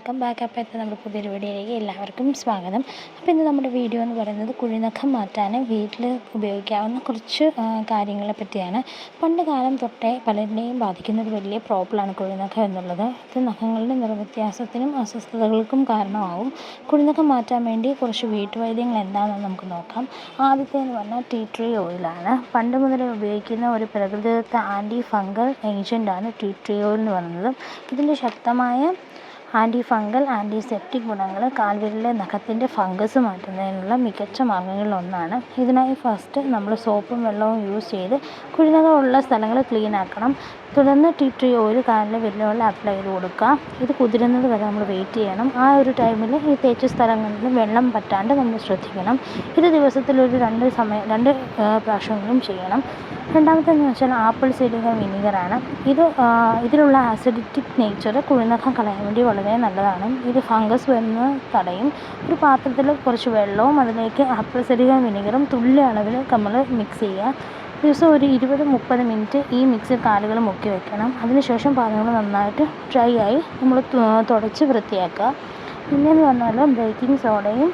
Welcome back അപ്പോൾ എത്താൻ നമ്മുടെ പുതിയൊരു വീഡിയോയിലേക്ക് എല്ലാവർക്കും സ്വാഗതം. അപ്പോൾ ഇന്ന് നമ്മുടെ വീഡിയോ എന്ന് പറയുന്നത് കുഴിനഖം മാറ്റാൻ വീട്ടിൽ ഉപയോഗിക്കാവുന്ന കുറച്ച് കാര്യങ്ങളെ പറ്റിയാണ്. പണ്ട് കാലം തൊട്ടേ പലരുടെയും ബാധിക്കുന്ന ഒരു വലിയ പ്രോബ്ലമാണ് കുഴിനഖം എന്നുള്ളത്. ഇത് നഖങ്ങളുടെ നിറവ്യത്യാസത്തിനും അസ്വസ്ഥതകൾക്കും കാരണമാവും. കുഴിനഖം മാറ്റാൻ വേണ്ടി കുറച്ച് വീട്ടുവൈദ്യങ്ങൾ എന്താണെന്ന് നമുക്ക് നോക്കാം. ആദ്യത്തെ എന്ന് പറഞ്ഞാൽ ടീ ട്രീ ഓയിലാണ് പണ്ട് മുതലേ ഉപയോഗിക്കുന്ന ഒരു പ്രകൃതിദത്ത ആന്റി ഫംഗൽ ഏജന്റാണ് ടീ ട്രീ ഓയിൽ എന്ന് പറയുന്നത്. ഇതിന്റെ ശക്തമായ ആന്റി ഫംഗൽ ആന്റിസെപ്റ്റിക് ഗുണങ്ങൾ കാൽവിരലിലെ നഖത്തിന്റെ ഫംഗസ് മാറ്റുന്നതിനുള്ള മികച്ച മാർഗങ്ങളിലൊന്നാണ്. ഇതിനായി ഫസ്റ്റ് നമ്മൾ സോപ്പും വെള്ളവും യൂസ് ചെയ്ത് കുഴിനഖമുള്ള സ്ഥലങ്ങൾ ക്ലീൻ ആക്കണം. തുടർന്ന് ടീ ട്രീ ഓയിൽ കാലിലെ വിരലുകളിൽ അപ്ലൈ ചെയ്ത് കൊടുക്കുക. ഇത് കുതിരുന്നത് വരെ നമ്മൾ വെയിറ്റ് ചെയ്യണം. ആ ഒരു ടൈമിൽ ഈ തേച്ച സ്ഥലങ്ങളിൽ വെള്ളം പറ്റാണ്ട് നമ്മൾ ശ്രദ്ധിക്കണം. ഇത് ദിവസത്തിലൊരു രണ്ട് സമയം രണ്ട് പ്രാവശ്യമെങ്കിലും ചെയ്യണം. രണ്ടാമത്തെന്ന് വെച്ചാൽ ആപ്പിൾ സിലിക്കൺ വിനീഗറാണ്. ഇത് ഇതിലുള്ള ആസിഡിറ്റിക് നേച്ചർ കുഴിനഖം കളയാൻ വേണ്ടി വളരെ നല്ലതാണ്. ഇത് ഫംഗസ് വരുന്നത് തടയും. ഒരു പാത്രത്തിൽ കുറച്ച് വെള്ളവും അതിലേക്ക് ആപ്പിൾ സിലിക്കൺ വിനീഗറും തുല്യ അളവിൽ നമ്മൾ മിക്സ് ചെയ്യുക. ദിവസം ഒരു ഇരുപത് മുപ്പത് മിനിറ്റ് ഈ മിക്സ് കാലുകൾ മുക്കി വെക്കണം. അതിനുശേഷം പാത്രങ്ങൾ നന്നായിട്ട് ഡ്രൈ ആയി നമ്മൾ തുടച്ച് വൃത്തിയാക്കുക. പിന്നെയെന്ന് പറഞ്ഞാൽ ബേക്കിംഗ് സോഡയും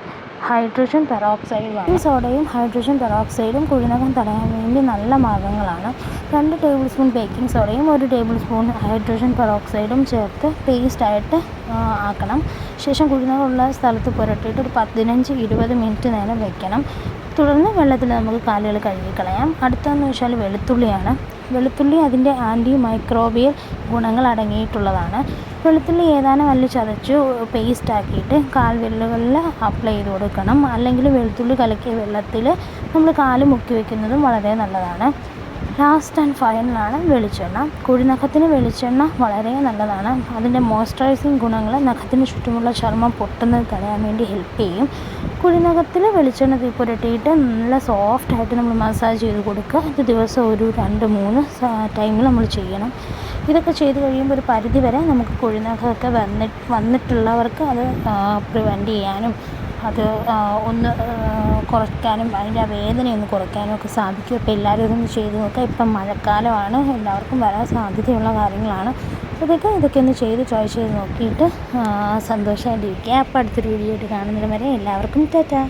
ഹൈഡ്രജൻ പെറോക്സൈഡുമാണ് ഈ സോഡയും ഹൈഡ്രജൻ പെറോക്സൈഡും കുഴിനകം തടയാൻ വേണ്ടി നല്ല മാർഗങ്ങളാണ് രണ്ട് ടേബിൾ സ്പൂൺ ബേക്കിംഗ് സോഡയും ഒരു ടേബിൾ സ്പൂൺ ഹൈഡ്രജൻ പെറോക്സൈഡും ചേർത്ത് പേസ്റ്റായിട്ട് ആക്കണം. ശേഷം കുഴിനകമുള്ള സ്ഥലത്ത് പുരട്ടിയിട്ട് ഒരു പതിനഞ്ച് ഇരുപത് മിനിറ്റ് നേരം വെക്കണം. തുടർന്ന് വെള്ളത്തിൽ നമുക്ക് കാലുകൾ കഴുകിക്കളയാം അടുത്തതെന്ന് വെച്ചാൽ വെളുത്തുള്ളിയാണ്. വെളുത്തുള്ളി അതിന്റെ ആന്റി മൈക്രോബിയൽ ഗുണങ്ങൾ അടങ്ങിയിട്ടുള്ളതാണ്. വെളുത്തുള്ളി ഏതാനും അല്ല ചതച്ച് പേസ്റ്റ് ആക്കിയിട്ട് കാൽ വിരലുകളിൽ അപ്ലൈ ചെയ്ത് കൊടുക്കണം. അല്ലെങ്കിൽ വെളുത്തുള്ളി കലക്കിയ വെള്ളത്തിൽ നമ്മൾ കാൽ മുക്കി വയ്ക്കുന്നതും വളരെ നല്ലതാണ്. ലാസ്റ്റ് ആൻഡ് ഫൈനലാണ് വെളിച്ചെണ്ണ. കുഴിനഖത്തിന് വെളിച്ചെണ്ണ വളരെ നല്ലതാണ്. അതിന്റെ മോയ്സ്ചറൈസിങ് ഗുണങ്ങൾ നഖത്തിന് ചുറ്റുമുള്ള ചർമ്മം പൊട്ടുന്നത് തടയാൻ വേണ്ടി ഹെൽപ്പ് ചെയ്യും. കുഴിനഖത്തിൽ വെളിച്ചെണ്ണ പുരട്ടിയിട്ട് നല്ല സോഫ്റ്റായിട്ട് നമ്മൾ മസാജ് ചെയ്ത് കൊടുക്കുക. ഇത് ദിവസം ഒരു രണ്ട് മൂന്ന് ടൈമിൽ നമ്മൾ ചെയ്യണം. ഇതൊക്കെ ചെയ്ത് കഴിയുമ്പോൾ ഒരു പരിധി വരെ നമുക്ക് കുഴിനഖമൊക്കെ വന്നി വന്നിട്ടുള്ളവർക്ക് അത് പ്രിവെന്റ് ചെയ്യാനും അത് ഒന്ന് കുറയ്ക്കാനും അതിന്റെ ആ വേദനയൊന്ന് കുറയ്ക്കാനും ഒക്കെ സാധിക്കും. അപ്പോൾ എല്ലാവരും ഇതൊന്ന് ചെയ്ത് നോക്കുക. ഇപ്പം മഴക്കാലമാണ്. എല്ലാവർക്കും വരാൻ സാധ്യതയുള്ള കാര്യങ്ങളാണ്. അതൊക്കെ ഇതൊക്കെ ഒന്ന് ചെയ്ത് ട്രൈ ചെയ്ത് നോക്കിയിട്ട് സന്തോഷമായിട്ടിരിക്കുക. അപ്പോൾ അടുത്തൊരു വീഡിയോ ആയിട്ട് കാണുന്നതിന് വരെ എല്ലാവർക്കും ടാറ്റാ.